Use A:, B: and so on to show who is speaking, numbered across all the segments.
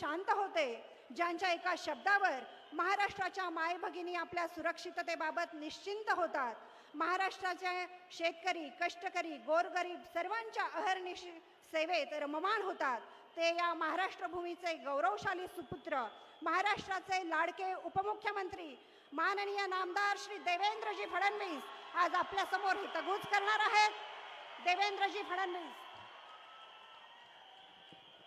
A: शांत होते. ज्यांच्या एका शब्दावर महाराष्ट्राच्या माय भगिनी आपल्या सुरक्षिततेबाबत निश्चिंत होतात. महाराष्ट्राचे शेतकरी कष्टकरी गोरगरीब सर्वांच्या अहर्निश सेवेत रममाण होतात. ते या महाराष्ट्रभूमीचे गौरवशाली सुपुत्र महाराष्ट्राचे लाडके उपमुख्यमंत्री माननीय नामदार श्री देवेंद्रजी फडणवीस आज आपल्यासमोर समोर करणार आहेत. देवेंद्रजी फडणवीस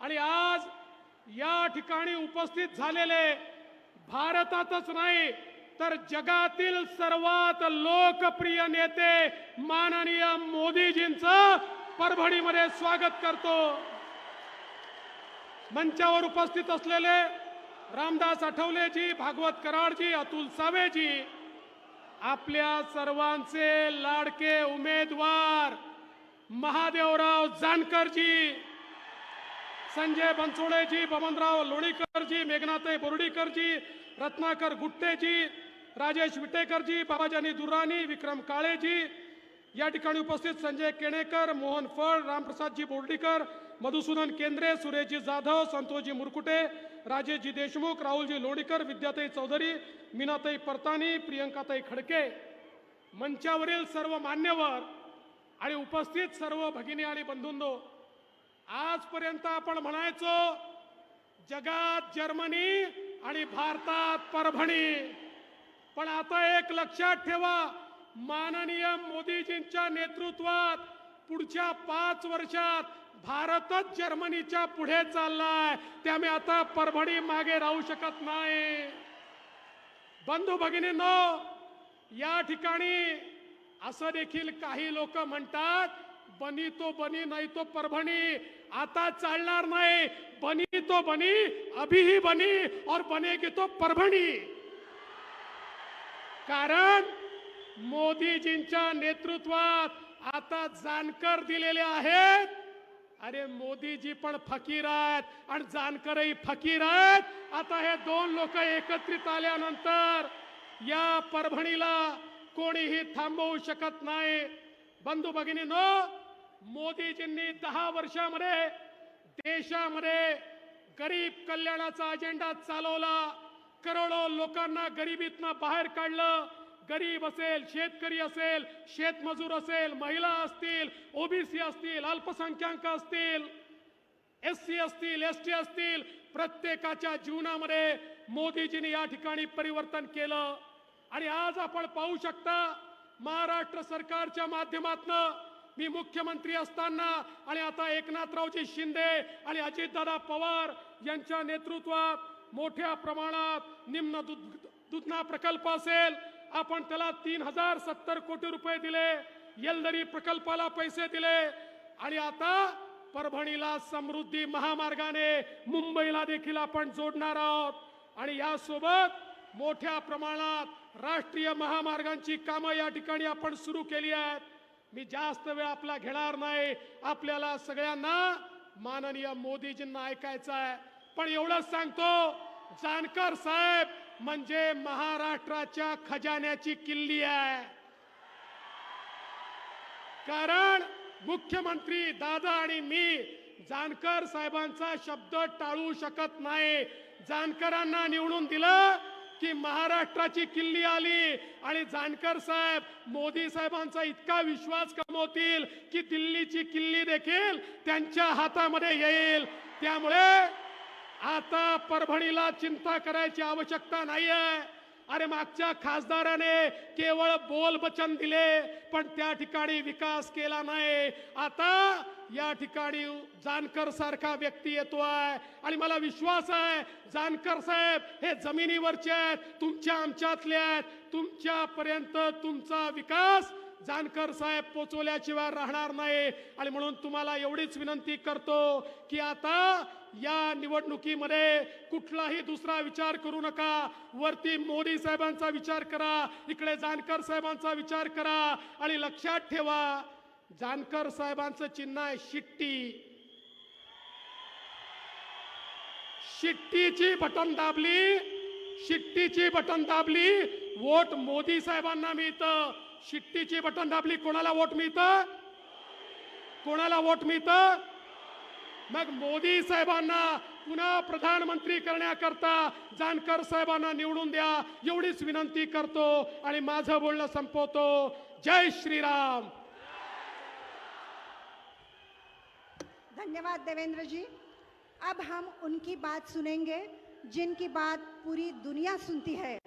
B: आणि आज या ठिकाणी उपस्थित झालेले भारतातच नाही तर जगातील सर्वात लोकप्रिय नेते माननीय मोदीजींचं परभणीमध्ये स्वागत करतो. मंचावर उपस्थित असलेले रामदास आठवलेजी भागवत कराडजी अतुल सावेजी आपल्या सर्वांचे लाडके उमेदवार महादेवराव जानकरजी संजय बनसोडेजी बबनराव लोणीकरजी मेघनाथई बोर्डीकरजी रत्नाकर गुट्टेजी राजेश विटेकरजी बाबाजानी दुरानी विक्रम काळेजी. या ठिकाणी उपस्थित संजय केणेकर मोहन फळ रामप्रसादजी बोर्डीकर मधुसूदन केंद्रे सुरेशजी जाधव संतोषजी मुरकुटे राजेशजी देशमुख राहुलजी लोणीकर विद्याताई चौधरी मीनाताई परतानी प्रियंकाताई खडके. मंचावरील सर्व मान्यवर आणि उपस्थित सर्व भगिनी आणि बंधूंनो आजपर्यंत आपण म्हणायचो जगात जर्मनी आणि भारतात परभणी. पण आता एक लक्षात ठेवा माननीय मोदीजींच्या नेतृत्वात पुढच्या पाच वर्षात भारतच जर्मनीच्या पुढे चाललाय. त्यामुळे आता परभणी मागे राहू शकत नाही. बंधू भगिनींनो या ठिकाणी असं देखील काही लोक म्हणतात बनी तो बनी नाही तो परभणी. आता चालणार नाही. बनी तो बनी अभी ही बनी और बनेगी तो परभणी. कारण मोदीजींच्या नेतृत्वात आता जानकर दिलेले आहेत. अरे मोदीजी पण फकीर आहेत आणि जानकरही फकीर आहेत. आता हे दोन लोक एकत्रित आल्यानंतर या परभणीला कोणीही थांबवू शकत नाही. बंधू भगिनीनो मोदीजींनी दहा वर्षामध्ये देशामध्ये गरीब कल्याणाचा अजेंडा चालवला करोडो लोकांना गरिबीतनं बाहेर काढलं. गरीब असेल शेतकरी असेल शेतमजूर असेल महिला असतील ओबीसी असतील अल्पसंख्याक असतील एस सी असतील एस टी असतील प्रत्येकाच्या जीवनामध्ये मोदीजींनी या ठिकाणी परिवर्तन केलं. आणि आज आपण पाहू शकता महाराष्ट्र सरकारच्या माध्यमातनं मी मुख्यमंत्री असताना आणि आता एकनाथरावजी शिंदे आणि अजितदादा पवार यांच्या नेतृत्वात मोठ्या प्रमाणात निम्न दुध दुधना प्रकल्प असेल आपण त्याला तीन हजार सत्तर कोटी रुपये दिले येलदरी प्रकल्पाला पैसे दिले आणि आता परभणीला समृद्धी महामार्गाने मुंबईला देखील आपण जोडणार आहोत. आणि यासोबत मोठ्या प्रमाणात राष्ट्रीय महामार्गांची कामं या ठिकाणी आपण सुरू केली आहेत. मी जास्त वेळ आपला घेणार नाही. आपल्याला सगळ्यांना माननीय मोदीजींना ऐकायचं आहे. पण एवढंच सांगतो जानकर साहेब म्हणजे महाराष्ट्राच्या खजान्याची किल्ली आहे. कारण मुख्यमंत्री दादा आणि मी जानकर साहेबांचा शब्द टाळू शकत नाही. जानकरांना निवडून दिलं की महाराष्ट्राची किल्ली आली. आणि जानकर साहेब मोदी साहेबांचा इतका विश्वास कमवतील की दिल्लीची किल्ली देखील त्यांच्या हातामध्ये येईल. त्यामुळे आता परभणीला चिंता करायची आवश्यकता नाहीये. अरे मागच्या खासदाराने केवळ बोल वचन दिले पण त्या ठिकाणी विकास केला नाही. आता या ठिकाणी जानकर सारखा व्यक्ती येतोय. आणि मला विश्वास आहे जानकर साहेब हे जमिनीवरचे आहेत तुमच्या आमच्यातले आहेत तुमच्यापर्यंत तुमचा विकास जानकर साहेब पोचवल्याशिवाय राहणार नाही. आणि म्हणून तुम्हाला एवढीच विनंती करतो की आता या निवडणुकीमध्ये कुठलाही दुसरा विचार करू नका. वरती मोदी साहेबांचा विचार करा इकडे जानकर साहेबांचा विचार करा. आणि लक्षात ठेवा जानकर साहेबांचं चिन्ह आहे शिट्टी. शिट्टीची बटन दाबली शिट्टीची बटन दाबली वोट मोदी साहेबांना मिळतं. शिट्टीची बटन दाबली कोणाला वोट मिळतं? कोणाला वोट मिळतं? मग मोदी साहेबांना पुन्हा प्रधानमंत्री करण्याकरता जानकर साहेबांना निवडून द्या एवढीच विनंती करतो आणि माझं बोलणं संपवतो. जय श्रीराम.
A: धन्यवाद देवेंद्र जी अब हम उनकी बात सुनेंगे जिनकी बात पूरी दुनिया सुनती है।